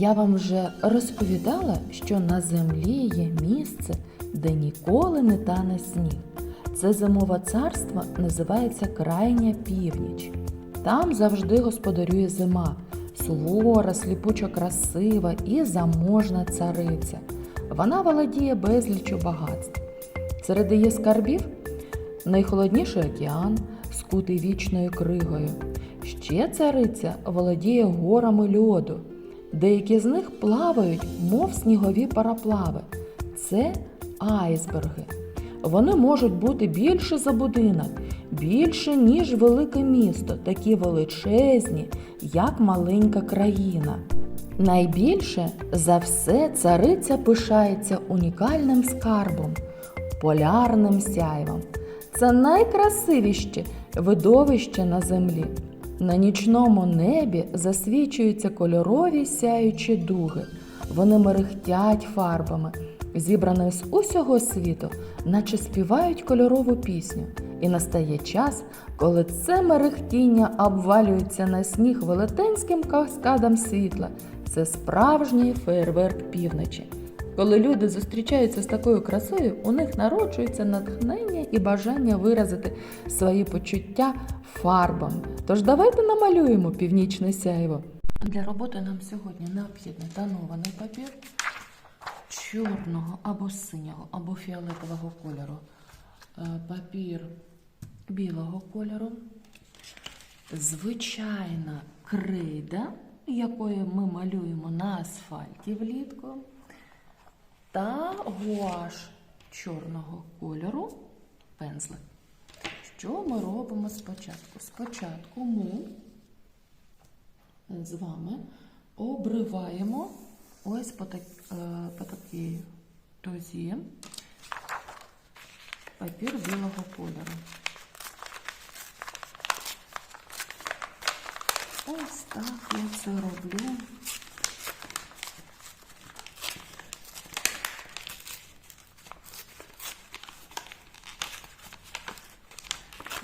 я вам вже розповідала, що на землі є місце, де ніколи не тане сніг. Це зимове царство називається крайня північ. Там завжди господарює зима, сувора, сліпучо красива і заможна цариця. Вона володіє безліччю багатств. Серед її скарбів найхолодніший океан, скутий вічною кригою. Ще цариця володіє горами льоду. Деякі з них плавають, мов снігові параплави. Це айсберги. Вони можуть бути більше за будинок, більше, ніж велике місто, такі величезні, як маленька країна. Найбільше за все цариця пишається унікальним скарбом полярним сяйвом. Це найкрасивіще видовище на землі. На нічному небі засвічуються кольорові сяючі дуги. Вони мерехтять фарбами, зібрані з усього світу, наче співають кольорову пісню. І настає час, коли це мерехтіння обвалюється на сніг велетенським каскадом світла. Це справжній фейерверк півночі. Коли люди зустрічаються з такою красою, у них народжується натхнення і бажання виразити свої почуття фарбами. Тож давайте намалюємо північне сяйво. Для роботи нам сьогодні необхідний тонований папір чорного або синього, або фіолетового кольору, е, папір білого кольору, звичайна крейда, якою ми малюємо на асфальті влітку та гуаш чорного кольору пензлик. Що ми робимо спочатку? Спочатку ми з вами обриваємо ось по, так, е, по такій тозі папір білого кольору. Ось так я це роблю.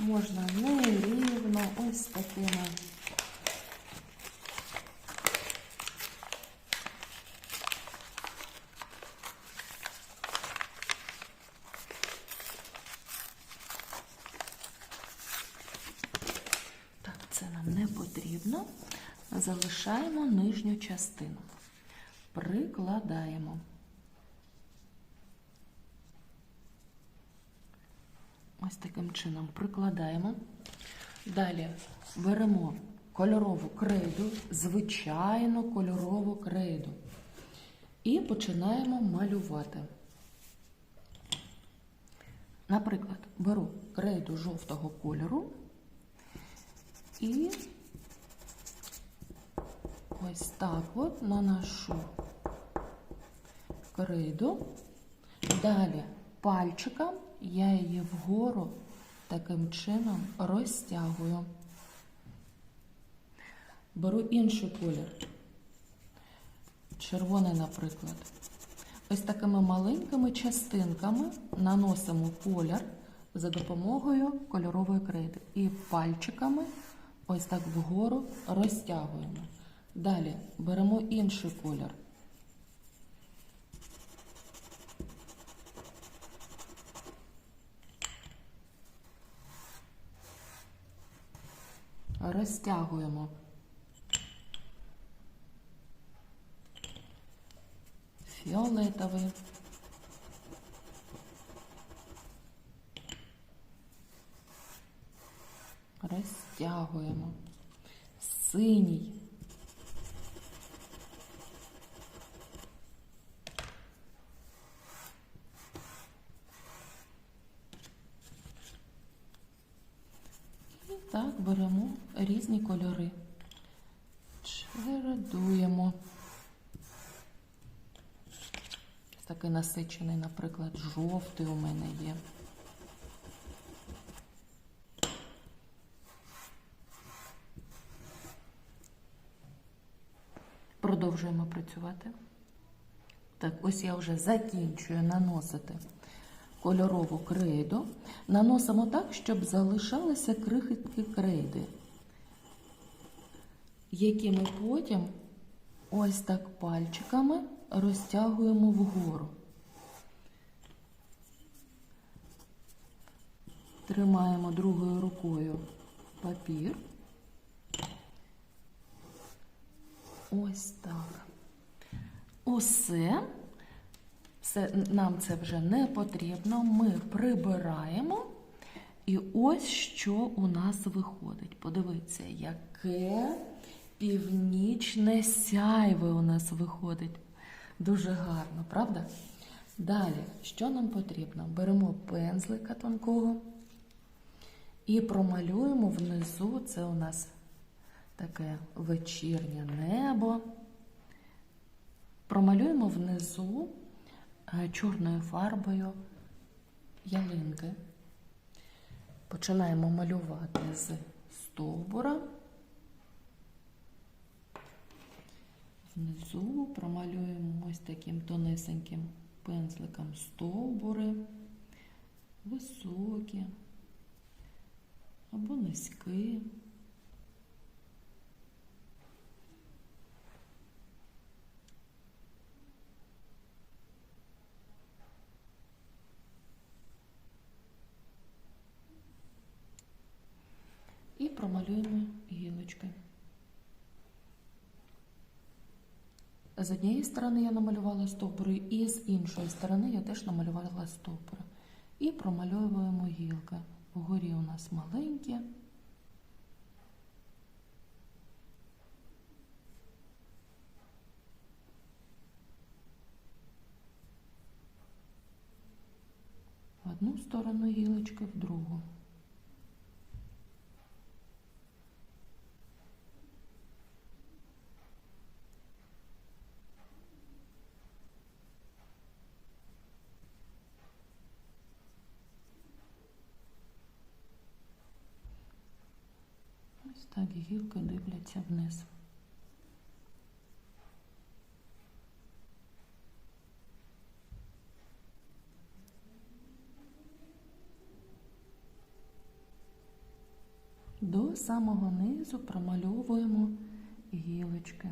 Можна нерівно, ось такими. Так, це нам не потрібно. Залишаємо нижню частину. Прикладаємо. Ось таким чином прикладаємо. Далі беремо кольорову крейду, звичайну кольорову крейду. І починаємо малювати. Наприклад, беру крейду жовтого кольору і ось так от наношу крейду. Далі пальчиком я її вгору таким чином розтягую. Беру інший колір, червоний, наприклад. Ось такими маленькими частинками наносимо колір за допомогою кольорової крейди. І пальчиками ось так вгору розтягуємо. Далі беремо інший колір. Розтягуємо. Фіолетовий. Розтягуємо. Синій. І так беремо різні кольори. Чередуємо. Такий насичений, наприклад, жовтий у мене є. Продовжуємо працювати. Так, ось я вже закінчую наносити кольорову крейду. Наносимо так, щоб залишалися крихітки крейди. які ми потім ось так пальчиками розтягуємо вгору. Тримаємо другою рукою папір. Ось так. Усе. Все, нам це вже не потрібно. Ми прибираємо. І ось що у нас виходить. Подивіться, яке північне сяйве у нас виходить. Дуже гарно, правда? Далі, що нам потрібно? Беремо пензлика тонкого і промалюємо внизу. Це у нас таке вечірнє небо. Промалюємо внизу чорною фарбою ялинки. Починаємо малювати з стовбура. Внизу промалюємо ось таким тонесеньким пензликом стовбури, високі або низькі. І промалюємо гілочки. З однієї сторони я намалювала стовбури, і з іншої сторони я теж намалювала стовбури. І промальовуємо гілки. Вгорі у нас маленькі. В одну сторону гілочки, в другу. Ось так гілки дивляться вниз. До самого низу промальовуємо гілочки.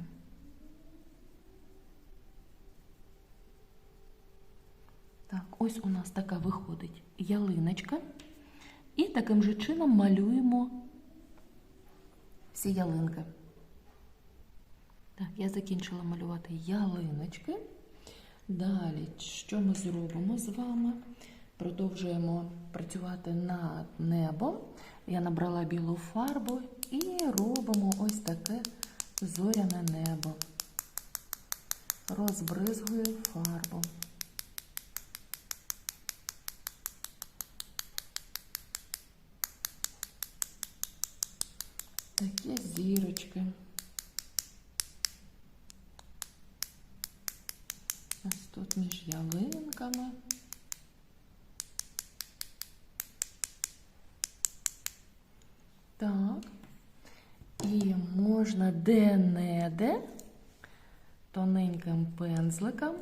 Так, ось у нас така виходить ялиночка. І таким же чином малюємо всі ялинки. Так, я закінчила малювати ялиночки. Далі, що ми зробимо з вами? Продовжуємо працювати над небом. Я набрала білу фарбу і робимо ось таке зоряне небо. Розбризгую фарбу. Такі зірочки. Ось тут між ялинками. Так. І можна де-не-де тоненьким пензликом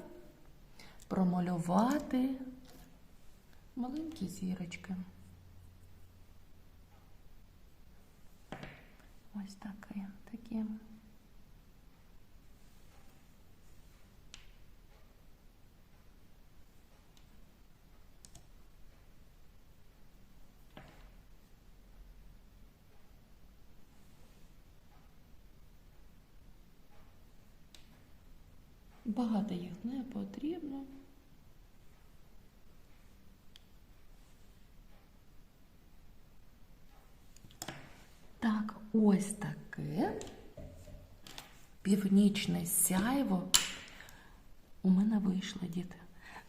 промалювати маленькі зірочки. Ось таке, таке. Багато їх не потрібно. Так, ось таке північне сяйво у мене вийшло, діти.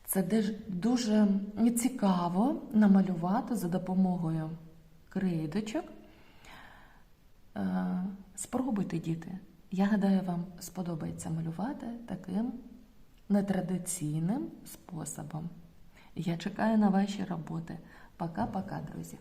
Це дуже цікаво намалювати за допомогою крейдочок. Е, Спробуйте, діти. Я гадаю, вам сподобається малювати таким нетрадиційним способом. Я чекаю на ваші роботи. Пока-пока, друзі.